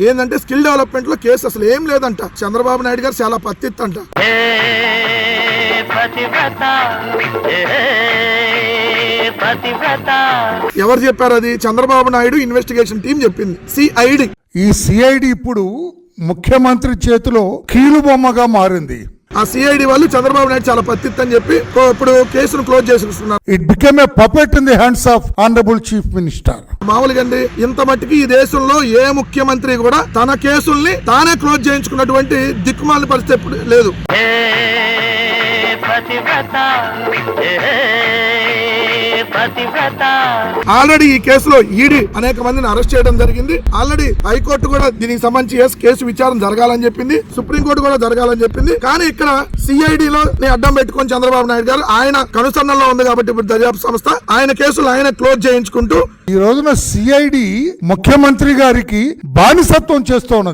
ఏంటంటే స్కిల్ డెవలప్మెంట్లో కేసు అసలు ఏం లేదంట. చంద్రబాబు నాయుడు గారు చాలా పత్తిత్ అంట పతివ్రత పతివ్రత. ఎవరు చెప్పారు అది? చంద్రబాబు నాయుడు ఇన్వెస్టిగేషన్ టీం చెప్పింది. సిఐడి ఈ సిఐడి ఇప్పుడు ముఖ్యమంత్రి చేతిలో కీలుబొమ్మగా మారింది. ఆ సిఐడి వాళ్ళు చంద్రబాబు నాయుడు చాలా పత్తిత్ అని చెప్పి ఇప్పుడు కేసును క్లోజ్ చేసేస్తున్నారు it became a puppet in the hands of honourable chief minister మామూలుగా అండి ఇంత మట్టికి ఈ దేశంలో ఏ ముఖ్యమంత్రి కూడా తన కేసుల్ని తానే క్లోజ్ చేయించుకున్నటువంటి దిక్కుమాలిన పరిస్థితి ఎప్పుడు లేదు. ఆల్రెడీ ఈ కేసులో ఈడీ అనేక మందిని అరెస్ట్ చేయడం జరిగింది. ఆల్రెడీ హైకోర్టు కూడా దీనికి సంబంధించి కేసు విచారణ జరగాలని చెప్పింది. సుప్రీంకోర్టు కూడా జరగాలని చెప్పింది. కానీ ఇక్కడ సిఐడి లో ని అడ్డం పెట్టుకొని చంద్రబాబు నాయుడు గారు ఆయన కనుసన్నల్లో ఉంది కాబట్టి ఇప్పుడు దర్యాప్తు సంస్థ ఆయన కేసులు ఆయన క్లోజ్ చేయించుకుంటూ ఈ రోజున సిఐడి ముఖ్యమంత్రి గారికి బానిసత్వం చేస్తూ ఉన్నది